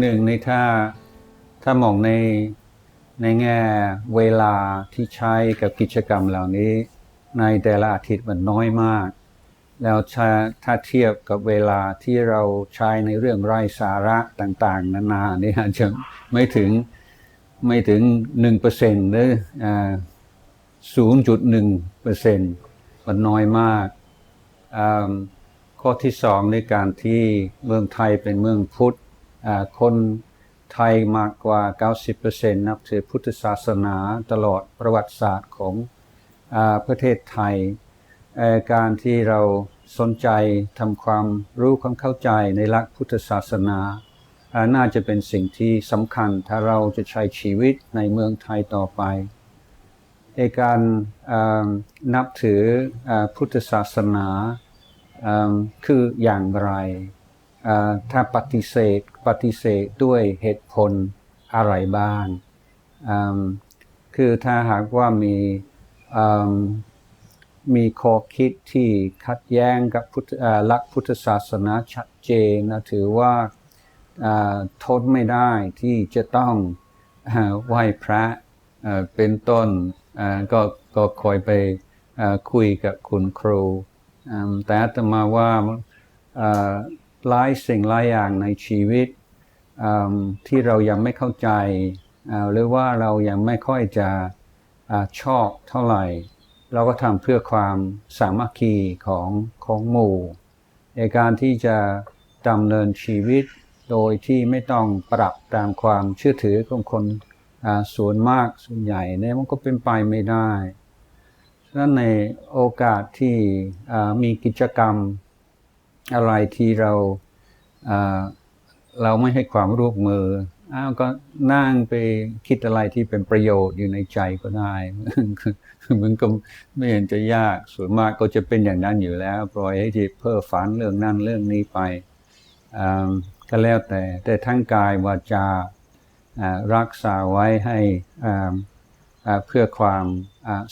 หนึ่งในถ้าถ้ามองในในแง่เวลาที่ใช้กับกิจกรรมเหล่านี้ ในแต่ละอาทิตย์มันน้อยมาก แล้วถ้าถ้าเทียบกับเวลาที่เราใช้ในเรื่องไร้สาระต่าง ๆ นานานี่อาจจะไม่ถึงไม่ถึงหนึ่งเปอร์เซ็นต์หรือศูนย์จุดหนึ่งเปอร์เซ็นต์มันน้อยมากข้อที่สองในการที่เมืองไทยเป็นเมืองพุทธ คนไทยมากกว่า 90%นับถือพุทธศาสนาตลอดประวัติศาสตร์ของอประเทศไทย การที่เราสนใจทำความรู้ความเข้าใจในหลักพุทธศาสนา น่าจะเป็นสิ่งที่สำคัญถ้าเราจะใช้ชีวิตในเมืองไทยต่อไปในการนับถืออพุทธศาสนาคืออย่างไร ถ้าปฏิเสธปฏิเสธด้วยเหตุผลอะไรบ้าง คือถ้าหากว่ามีมีข้อคิดที่ขัดแย้งกับพุทธเอ่อหลักพุทธศาสนาชัดเจนนะถือว่าทนไม่ได้ที่จะต้องอไหว้พระเป็นต้นก็ก็คอยไปคุยกับคุณครู แต่อาตมาว่า หลายสิ่งหลายอย่างในชีวิตที่เรายังไม่เข้าใจหรือว่าเรายังไม่ค่อยจะชอบเท่าไหร่ เราก็ทำเพื่อความสามัคคีของของหมู่ ในการที่จะดำเนินชีวิตโดยที่ไม่ต้องปรับตามความเชื่อถือของคนส่วนมากส่วนใหญ่เนี่ยมันก็เป็นไปไม่ได้ฉะนั้นในโอกาสที่มีกิจกรรมอะไรที่เรา เราไม่ให้ความร่วมมืออ้าวก็นั่งไปคิดอะไรที่เป็นประโยชน์อยู่ในใจก็ได้มันก็ไม่เห็นจะยากส่วนมากก็จะเป็นอย่างนั้นอยู่แล้วปล่อยให้ที่เพ้อฝันเรื่องนั้นเรื่องนี้ไปอ่าก็แล้วแต่ แต่ทั้งกายวาจารักษาไว้ให้เพื่อความ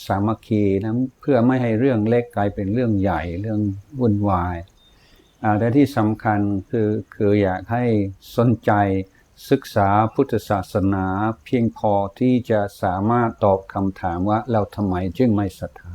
สามัคคีนะเพื่อไม่ให้เรื่องเล็กกลายเป็นเรื่องใหญ่เรื่องวุ่นวาย อ่าแต่ที่สำคัญคือคืออยากให้สนใจศึกษาพุทธศาสนาเพียงพอที่จะสามารถตอบคำถามว่าเราทำไมจึงไม่ศรัทธา